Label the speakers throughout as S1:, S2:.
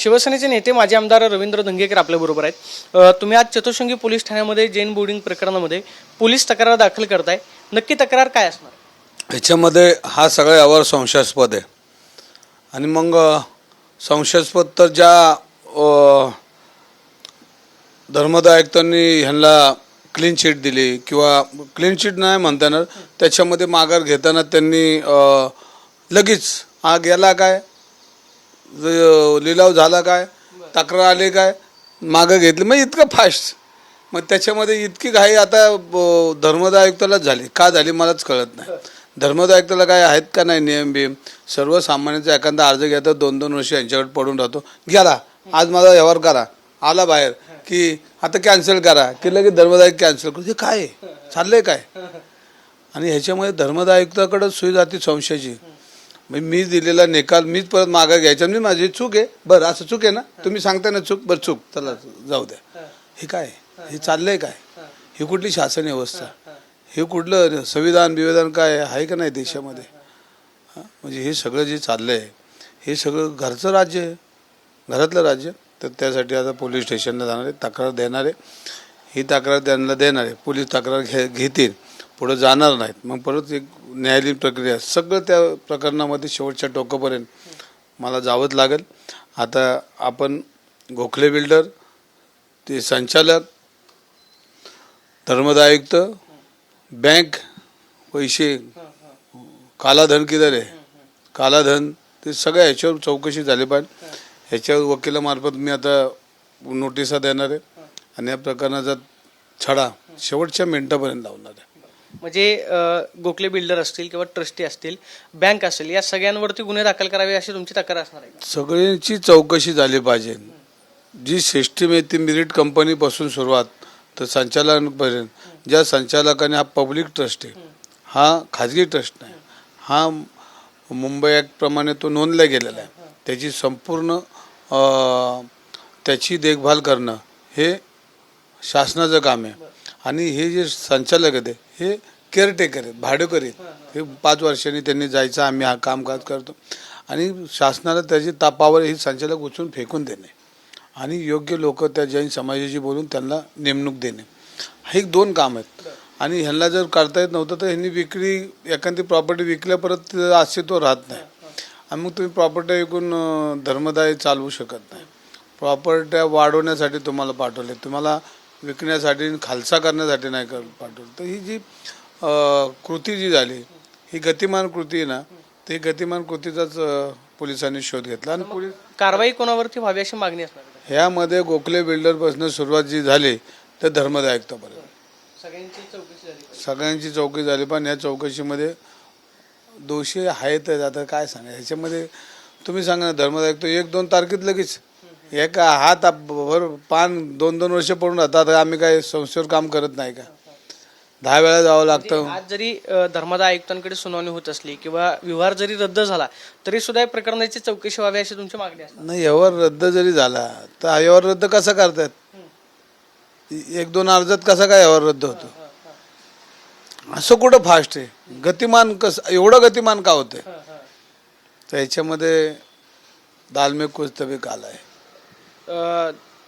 S1: शिवसेनेचे नेते माजी आमदार रवींद्र धंगेकर आपल्याबरोबर आहेत. तुम्ही आज चतुर्शृंगी पोलीस ठाण्यामध्ये जैन बोर्डिंग प्रकरणामध्ये पोलीस तक्रार दाखल करताय. नक्की तक्रार काय असणार?
S2: ह्याच्यामध्ये हा सगळा यावर संशयास्पद आहे. आणि मग संशयास्पद तर ज्या अ, आयुक्तांनी ह्यांना क्लीन चिट दिली किंवा क्लीन चिट नाही म्हणता येणार त्याच्यामध्ये माघार घेताना त्यांनी लगेच आग याला काय? लिलाव झाला काय? तक्रार आली काय? मागं घेतली. मग इतकं फास्ट मग त्याच्यामध्ये इतकी घाई आता ब- आयुक्तालाच झाली. का झाली मलाच कळत नाही. धर्मदा आयुक्ताला काय आहेत का नाही नियम बियम? सर्वसामान्यांचा एखादा अर्ज घेतात दोन दोन वर्ष यांच्याकडे पडून राहतो. गेला आज माझा व्यवहार करा. आला बाहेर की आता कॅन्सल करा. की लगेच धर्मदाय कॅन्सल करू. हे काय? आहे? चाललंय काय? आणि ह्याच्यामुळे धर्मदा आयुक्ताकडं सुई जाते संशयाची. म्हणजे मी दिलेला निकाल मीच परत मागा घ्यायचा. मी माझी चूक आहे. बरं असं चूक आहे ना? तुम्ही सांगता ना चूक बरं चूक. चला जाऊ द्या. हे. काय? हे. चाललंय काय? ही. कुठली शासन व्यवस्था? हे कुठलं संविधान बिविधान काय आहे का नाही देशामध्ये? म्हणजे हे सगळं जे चाललंय हे सगळं घरचं राज्य आहे. घरातलं राज्य तर त्यासाठी आता पोलीस स्टेशनला जाणार आहे तक्रार देणार आहे. ही तक्रार त्यांना देणार आहे. पोलीस तक्रार घे घेतील. पुढं जाणार नाहीत. मग परत एक न्यायालयीन प्रक्रिया. सगळं त्या प्रकरणामध्ये शेवटच्या टोकापर्यंत मला जावंच लागेल. आता आपण गोखले बिल्डर ते संचालक धर्मदायुक्त बँक पैसे कालाधन किधर आहे? कालाधन ते सगळ्या ह्याच्यावर चौकशी झाली पाहिजे. ह्याच्यावर वकिलामार्फत मी आता नोटिसा देणार आहे. आणि या प्रकरणाचा छडा शेवटच्या मिनटापर्यंत लावणार आहे.
S1: म्हणजे गोखले बिल्डर असतील किंवा ट्रस्टी असतील बँक असेल या सगळ्यांवरती गुन्हे दाखल करावे अशी तुमची तक्रार असणार आहे
S2: सगळ्यांची चौकशी झाली पाहिजे. जी सिस्टीम आहे ती मिरिट कंपनीपासून सुरुवात तर संचालकांपर्यंत ज्या संचालकाने हा पब्लिक ट्रस्ट आहे हा खाजगी ट्रस्ट नाही हा मुंबई ॲक्टप्रमाणे तो नोंदला गेलेला आहे. त्याची संपूर्ण त्याची देखभाल करणं हे शासनाचं काम आहे. आणि हे जे संचालक आहेत हे केअरटेकर आहेत भाडेकरी आहेत. हे पाच वर्षांनी त्यांनी जायचं आम्ही हा कामकाज करतो. आणि शासनाला त्याची तापावर ही संचालक उचलून फेकून देणे. आणि योग्य लोक त्या जैन समाजाशी बोलून त्यांना नेमणूक देणे. हे एक दोन काम आहेत. आणि ह्यांना जर करता येत नव्हतं तर ह्यांनी विक्री एखादी प्रॉपर्टी विकल्या परत अस्तित्व राहत नाही. आणि मग तुम्ही प्रॉपर्टी विकून धर्मदाय चालवू शकत नाही. प्रॉपर्ट्या वाढवण्यासाठी तुम्हाला पाठवले. तुम्हाला विकण्यासाठी खालसा करण्यासाठी नाही कर पाठवलं. तर ही जी कृती जी झाली ही गतिमान कृती ना ते गतिमान कृतीचाच पोलिसांनी शोध घेतला. आणि पोलीस
S1: कारवाई कोणावरती व्हावी अशी मागणी असणार?
S2: ह्यामध्ये गोखले बिल्डरपासून सुरुवात जी झाली तर धर्मदाय आयुक्तापर्यंत
S1: सगळ्यांची चौकशी झाली.
S2: सगळ्यांची चौकशी झाली पण या चौकशीमध्ये दोषी आहेत आता काय सांगा ह्याच्यामध्ये तुम्ही सांगा ना धर्मदाय तो एक दोन तारखेत लगेच एका हात भर पान दोन दोन वर्ष पडून राहतात आम्ही काय संस्थेवर काम करत नाही का? दहा वेळा जावं लागतं.
S1: आज जरी अ, धर्मादाय आयुक्तांकडे सुनावणी होत असली किंवा व्यवहार जरी रद्द झाला तरी सुद्धा या प्रकरणाची चौकशी व्हावी अशी तुमची मागणी
S2: नाही व्यवहार रद्द जरी झाला तर हा व्यवहार रद्द कसा करतायत एक दोन अर्जात कसा काय व्यवहार रद्द होतो? असं कुठं फास्ट आहे? गतिमान कसं एवढं गतिमान का होतंय? तर ह्याच्यामध्ये दालमे कुछ तभी काला आहे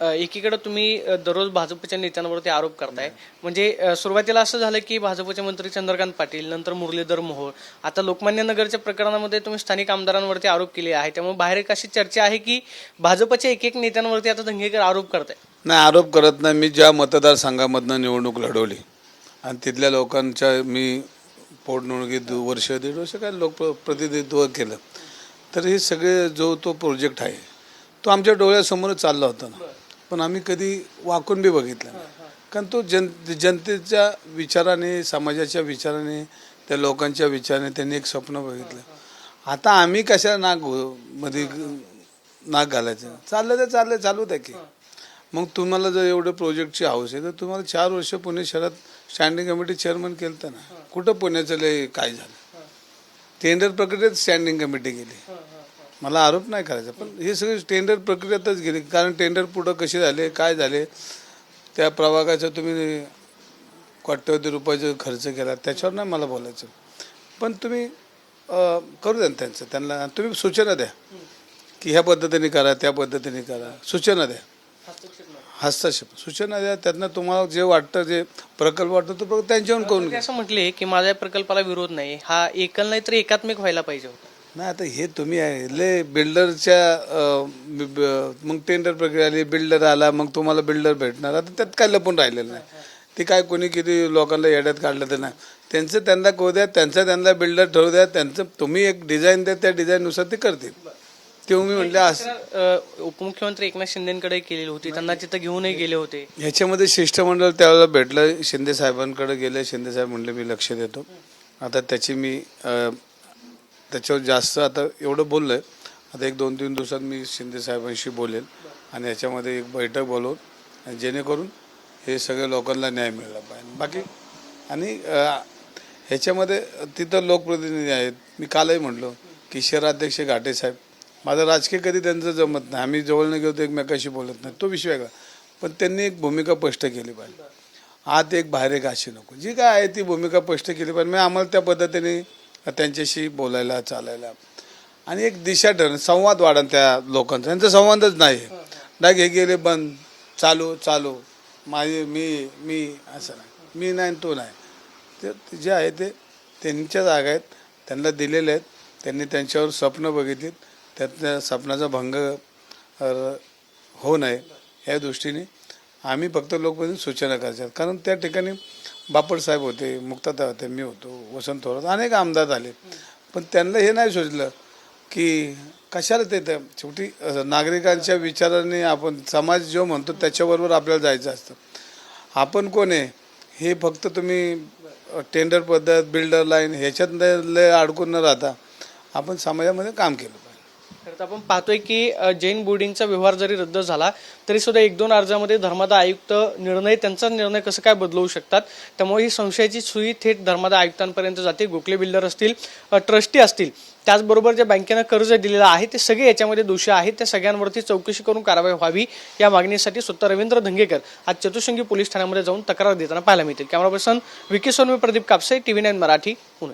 S1: एकीकडे तुम्ही दररोज भाजपच्या नेत्यांवरती आरोप करताय. म्हणजे सुरुवातीला असं झालं की भाजपचे मंत्री चंद्रकांत पाटील नंतर मुरलीधर मोहोळ. आता लोकमान्य नगरच्या प्रकरणामध्ये तुम्ही स्थानिक आमदारांवरती आरोप केले आहे. त्यामुळे बाहेर एक अशी चर्चा आहे की भाजपच्या एक एक नेत्यांवरती आता दंगेकर आरोप करताय.
S2: नाही आरोप करत नाही. मी ज्या मतदारसंघामधनं निवडणूक लढवली आणि तिथल्या लोकांच्या मी पोटनिवडणुकीत वर्ष दीड वर्ष काय लोक प्रतिनिधित्व केलं तर हे सगळे जो तो प्रोजेक्ट आहे तो आमच्या डोळ्यासमोरच चालला होता ना. पण आम्ही कधी वाकून बी बघितलं नाही. कारण तो जन जनतेच्या विचाराने समाजाच्या विचाराने त्या लोकांच्या विचाराने त्यांनी एक स्वप्न बघितलं. आता आम्ही कशा नाक घो- मध्ये नाक घालायचं? चाललं तर चाललं चालू द्या की. मग तुम्हाला जर एवढं प्रोजेक्टची हाऊस आहे तर तुम्हाला चार वर्ष पुणे शहरात स्टँडिंग कमिटी चेअरमन केलं ना. कुठं पुण्याचं लय काय झालं? टेंडर प्रक्रियेत स्टँडिंग कमिटी गेली. मला आरोप नाही करायचा पण हे सगळे टेंडर प्रक्रियेतच गेले. कारण टेंडर पुढं कसे झाले काय झाले त्या प्रभागाचा तुम्ही कोट्यवधी रुपयाचा खर्च केला त्याच्यावर नाही मला बोलायचं. पण तुम्ही करू द्या ना त्यांचं त्यांना तुम्ही सूचना द्या. की ह्या पद्धतीने करा त्या पद्धतीने करा. सूचना द्या. हस्तक्षेप. सूचना द्या त्यातनं तुम्हाला जे वाटतं जे प्रकल्प वाटतो तो प्रकल्प त्यांच्याहून करून
S1: ते
S2: घ्या.
S1: असं म्हटले की माझ्या प्रकल्पाला विरोध नाही. हा एकल नाही तर एकात्मिक व्हायला पाहिजे होता.
S2: नाही आता हे तुम्ही आहे लय बिल्डरच्या मग टेंडर प्रक्रिया आली बिल्डर आला मग तुम्हाला बिल्डर भेटणार. आता त्यात काय लपून राहिलेलं नाही. ते काय कोणी किती लोकांना येड्यात काढलं तर नाही. त्यांचं त्यांना करू द्या त्यांचं त्यांना बिल्डर ठरवू द्या त्यांचं तुम्ही एक डिझाईन द्या त्या डिझाईननुसार ते करतील. ते मी म्हटलं असं
S1: उपमुख्यमंत्री एकनाथ शिंदेकडे केलेली होती त्यांना तिथं घेऊनही गेले होते.
S2: ह्याच्यामध्ये शिष्टमंडळ त्यावेळेला भेटलं शिंदे साहेबांकडे गेले शिंदे साहेब म्हणले मी लक्ष देतो. आता त्याची मी त्याच्यावर जास्त आता एवढं बोललं आहे आता एक दोन तीन दिवसात मी शिंदे साहेबांशी बोलेल आणि याच्यामध्ये एक बैठक बोलवून आणि जेणेकरून हे सगळ्या लोकांना न्याय मिळाला पाहिजे. बाकी आणि ह्याच्यामध्ये तिथं लोकप्रतिनिधी आहेत. मी कालही म्हटलो की शहराध्यक्ष घाटे साहेब माझं राजकीय कधी त्यांचं जमत नाही. आम्ही जवळनं गेलो तर एकमेकाशी बोलत नाही. तो विषय वेगळा. पण त्यांनी एक भूमिका स्पष्ट केली पाहिजे. आत एक बाहेर एक अशी नको. जी काय आहे ती भूमिका स्पष्ट केली पाहिजे. मी आम्हाला त्या पद्धतीने त्यांच्याशी बोलायला चालायला. आणि एक दिशा ठरवणं संवाद वाढन त्या लोकांचा. त्यांचा संवादच नाही. डाग हे. गेले बंद. चालू चालू. माझे मी मी असं नाही. मी नाही आणि तो नाही. ते जे आहे ते त्यांच्या जागा आहेत. त्यांना दिलेले आहेत. त्यांनी त्यांच्यावर स्वप्न बघितलीत. त्यातल्या स्वप्नाचा भंग होऊ नये या दृष्टीने आम्ही फक्त लोकप्रतिनिधी सूचना करायच्या कारण त्या ठिकाणी बापट साहेब होते मुक्ताता होते मी होतो वसंत थोरात अनेक आमदार झाले. पण त्यांना हे नाही सोचलं की कशाला ते त्या शेवटी नागरिकांच्या विचाराने आपण समाज जो म्हणतो त्याच्याबरोबर आपल्याला जायचं असतं. आपण कोण आहे? हे फक्त तुम्ही टेंडर पद्धत बिल्डर लाईन ह्याच्यात लय- लय अडकून न राहता आपण समाजामध्ये काम केलं.
S1: तर आपण पाहतोय की जैन बोर्डिंगचा व्यवहार जरी रद्द झाला तरी सुद्धा एक दोन अर्जामध्ये धर्मादा आयुक्त निर्णय त्यांचा निर्णय कसं काय बदलवू शकतात त्यामुळे ही संशयाची सुई थेट धर्मादा आयुक्तांपर्यंत जाते. गोखले बिल्डर असतील ट्रस्टी असतील त्याचबरोबर ज्या बँकेनं कर्ज दिलेलं आहे ते सगळे याच्यामध्ये दोषी आहेत. त्या सगळ्यांवरती चौकशी करून कारवाई व्हावी या मागणीसाठी स्वतः रवींद्र धंगेकर आज चतुशृंगी पोलीस ठाण्यामध्ये जाऊन तक्रार देताना पाहायला मिळतील. Camera person Vicky Sonave Pradeep Kapse TV nine Marathi Pune.